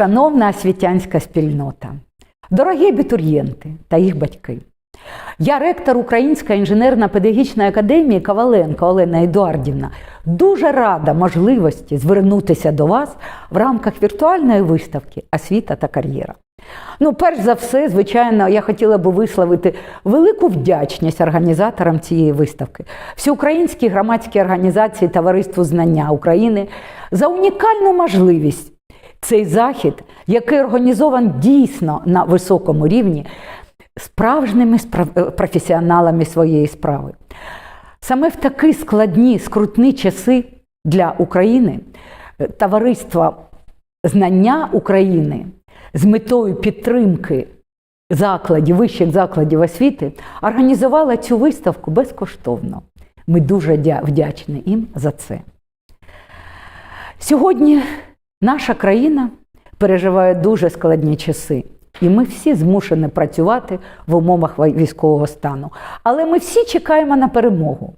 Шановна освітянська спільнота, дорогі абітурієнти та їх батьки. Я ректор Української інженерно-педагогічної академії Коваленко Олена Едуардівна. Дуже рада можливості звернутися до вас в рамках віртуальної виставки Освіта та кар'єра. Ну, перш за все, звичайно, я хотіла би висловити велику вдячність організаторам цієї виставки, всеукраїнській громадській організації Товариству знання України за унікальну можливість цей захід, який організован дійсно на високому рівні, справжніми професіоналами своєї справи. Саме в такі складні, скрутні часи для України е, товариство знання України з метою підтримки закладів, вищих закладів освіти організувало цю виставку безкоштовно. Ми дуже вдячні їм за це. Сьогодні наша країна переживає дуже складні часи, і ми всі змушені працювати в умовах військового стану. Але ми всі чекаємо на перемогу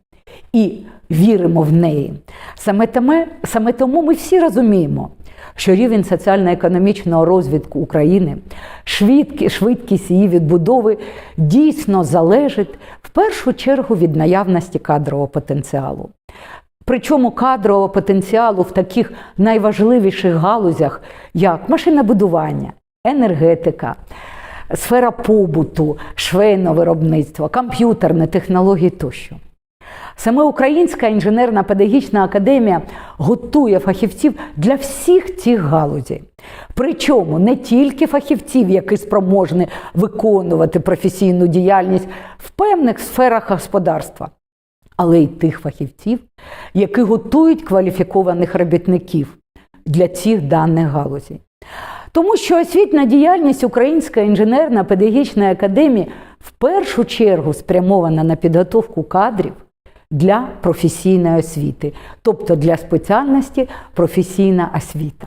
і віримо в неї. Саме тому, саме тому ми всі розуміємо, що рівень соціально-економічного розвитку України, швидкі- швидкість її відбудови дійсно залежить в першу чергу від наявності кадрового потенціалу. Причому кадрового потенціалу в таких найважливіших галузях, як машинобудування, енергетика, сфера побуту, швейне виробництво, комп'ютерні технології тощо. Саме Українська інженерна педагогічна академія готує фахівців для всіх цих галузей. Причому не тільки фахівців, які спроможні виконувати професійну діяльність в певних сферах господарства, але й тих фахівців, які готують кваліфікованих робітників для цих даних галузей. Тому що освітня діяльність Української інженерно-педагогічної академії в першу чергу спрямована на підготовку кадрів для професійної освіти, тобто для спеціальності професійна освіта.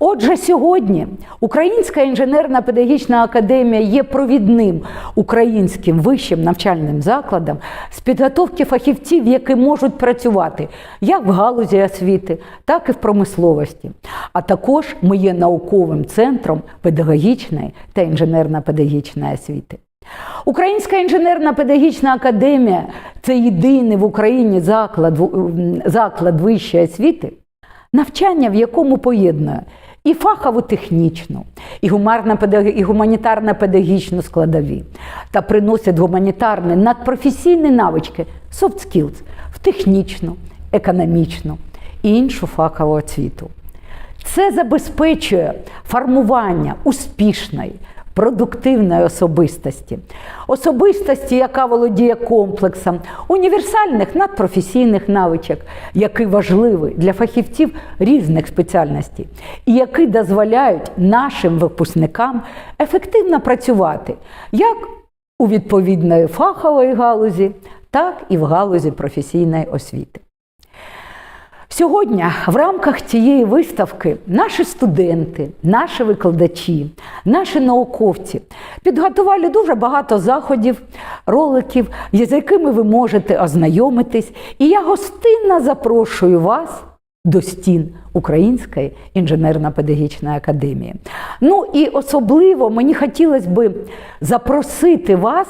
Отже, сьогодні Українська інженерна педагогічна академія є провідним українським вищим навчальним закладом з підготовки фахівців, які можуть працювати як в галузі освіти, так і в промисловості. А також ми є науковим центром педагогічної та інженерно-педагогічної освіти. Українська інженерна педагогічна академія це єдиний в Україні заклад, заклад вищої освіти, навчання, в якому поєднує і фахову технічну, і, і гуманітарно-педагогічну складові, та приносять гуманітарні надпрофесійні навички soft skills в технічну, економічну і іншу фахову освіту. Це забезпечує формування успішної, продуктивної особистості, особистості, яка володіє комплексом універсальних надпрофесійних навичок, які важливі для фахівців різних спеціальностей, і які дозволяють нашим випускникам ефективно працювати як у відповідної фахової галузі, так і в галузі професійної освіти. Сьогодні в рамках цієї виставки наші студенти, наші викладачі, наші науковці підготували дуже багато заходів, роликів, з якими ви можете ознайомитись. І я гостинно запрошую вас до стін Української інженерно-педагогічної академії. Ну і особливо мені хотілося би запросити вас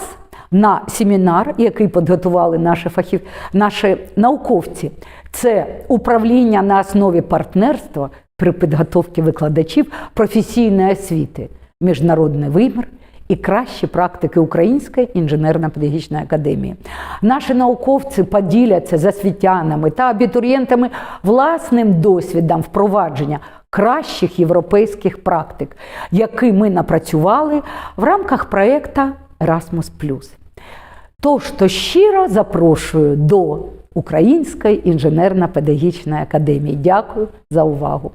на семінар, який підготували наші фахів, наші науковці. Це управління на основі партнерства при підготовці викладачів професійної освіти, міжнародний вимір і кращі практики Української інженерно-педагогічної академії. Наші науковці поділяться з освітянами та абітурієнтами власним досвідом впровадження кращих європейських практик, які ми напрацювали в рамках проєкту Erasmus+. Тож, то щиро запрошую до Української інженерно-педагогічної академії. Дякую за увагу.